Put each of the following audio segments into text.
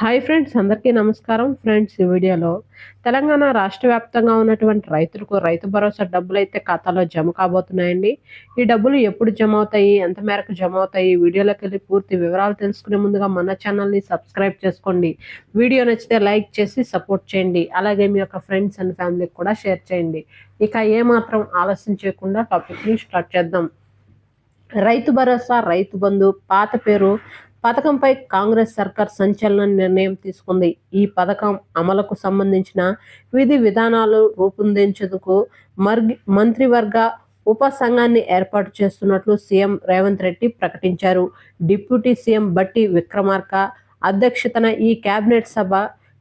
Hi friends అందరికీ నమస్కారం. Friends ఈ వీడియోలో తెలంగాణ రాష్ట్ర వ్యాప్తంగా ఉన్నటువంటి రైతులకు రైతు భరోసా డబ్బులు అయితే ఖాతాలో జమ కాబోతున్నాయండి. ఈ డబ్బులు ఎప్పుడు జమ అవుతాయి ఎంత మేరకు జమ అవుతాయి వీడియోలోకి వెళ్ళి పూర్తి వివరాలు తెలుసుకునే ముందుగా మన ఛానల్ని సబ్స్క్రైబ్ చేసుకోండి. వీడియో నచ్చితే లైక్ చేసి సపోర్ట్ చేయండి. అలాగే మీ యొక్క ఫ్రెండ్స్ అండ్ ఫ్యామిలీకి కూడా షేర్ చేయండి. ఇక ఏమాత్రం ఆలస్యం చేయకుండా టాపిక్ని స్టార్ట్ చేద్దాం. రైతు భరోసా రైతు బంధు పాత పేరు పథకంపై కాంగ్రెస్ సర్కార్ సంచలన నిర్ణయం తీసుకుంది. ఈ పథకం అమలుకు సంబంధించిన విధి విధానాలు రూపొందించేందుకు మర్గి మంత్రివర్గ ఉప సంఘాన్ని ఏర్పాటు చేస్తున్నట్లు సీఎం రేవంత్ రెడ్డి ప్రకటించారు. డిప్యూటీ సీఎం బట్టి విక్రమార్క అధ్యక్షతన ఈ కేబినెట్ సభ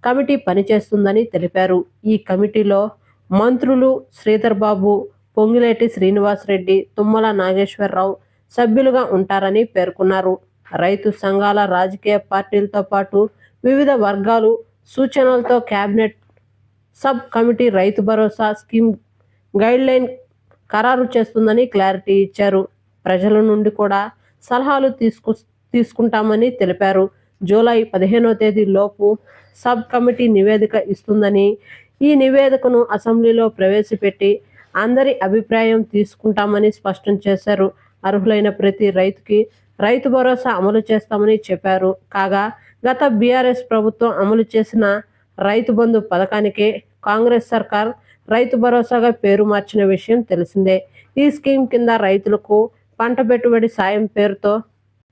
కమిటీ పనిచేస్తుందని తెలిపారు. ఈ కమిటీలో మంత్రులు శ్రీధర్ బాబు పొంగిలేటి శ్రీనివాసరెడ్డి తుమ్మల నాగేశ్వరరావు సభ్యులుగా ఉంటారని పేర్కొన్నారు. రైతు సంఘాల రాజకీయ పార్టీలతో పాటు వివిధ వర్గాలు సూచనలతో cabinet sub committee Rythu Bharosa scheme guideline ఖరారు చేస్తుందని క్లారిటీ ఇచ్చారు. ప్రజల నుండి కూడా సలహాలు తీసుకు తీసుకుంటామని తెలిపారు. జూలై పదిహేనో తేదీ లోపు సబ్ కమిటీ నివేదిక ఇస్తుందని ఈ నివేదికను అసెంబ్లీలో ప్రవేశపెట్టి అందరి అభిప్రాయం తీసుకుంటామని స్పష్టం చేశారు. అర్హులైన ప్రతి రైతుకి రైతు భరోసా అమలు చేస్తామని చెప్పారు. కాగా గత బీఆర్ఎస్ ప్రభుత్వం అమలు చేసిన రైతు బంధు పథకానికి కాంగ్రెస్ సర్కార్ రైతు భరోసాగా పేరు మార్చిన విషయం తెలిసిందే. ఈ స్కీమ్ కింద రైతులకు పంట పెట్టుబడి సాయం పేరుతో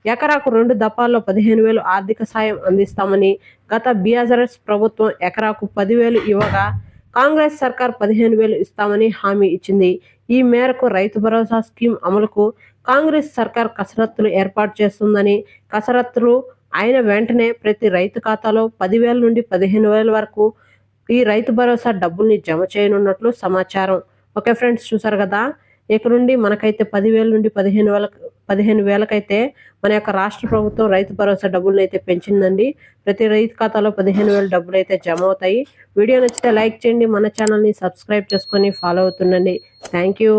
ఎకరాకు రెండు దఫాల్లో పదిహేను వేలు ఆర్థిక సాయం అందిస్తామని గత బీఆర్ఎస్ ప్రభుత్వం ఎకరాకు పదివేలు ఇవ్వగా కాంగ్రెస్ సర్కార్ పదిహేను వేలు ఇస్తామని హామీ ఇచ్చింది. ఈ మేరకు రైతు భరోసా స్కీమ్ అమలుకు కాంగ్రెస్ సర్కార్ కసరత్తులు ఏర్పాటు చేస్తుందని కసరత్తులు ఆయన వెంటనే ప్రతి రైతు ఖాతాలో పదివేల నుండి పదిహేను వేల వరకు ఈ రైతు భరోసా డబ్బుల్ని జమ చేయనున్నట్లు సమాచారం. ఓకే ఫ్రెండ్స్ చూసారు కదా? ఇక నుండి మనకైతే పదివేల నుండి పదిహేను వేల పదిహేను వేలకైతే మన యొక్క రాష్ట్ర ప్రభుత్వం రైతు భరోసా డబ్బులను అయితే పెంచిందండి. ప్రతి రైతు ఖాతాలో పదిహేను వేల డబ్బులు అయితే జమ అవుతాయి వీడియో నచ్చితే లైక్ చేయండి మన ఛానల్ని సబ్స్క్రైబ్ చేసుకొని ఫాలో అవుతుండండి. Thank you.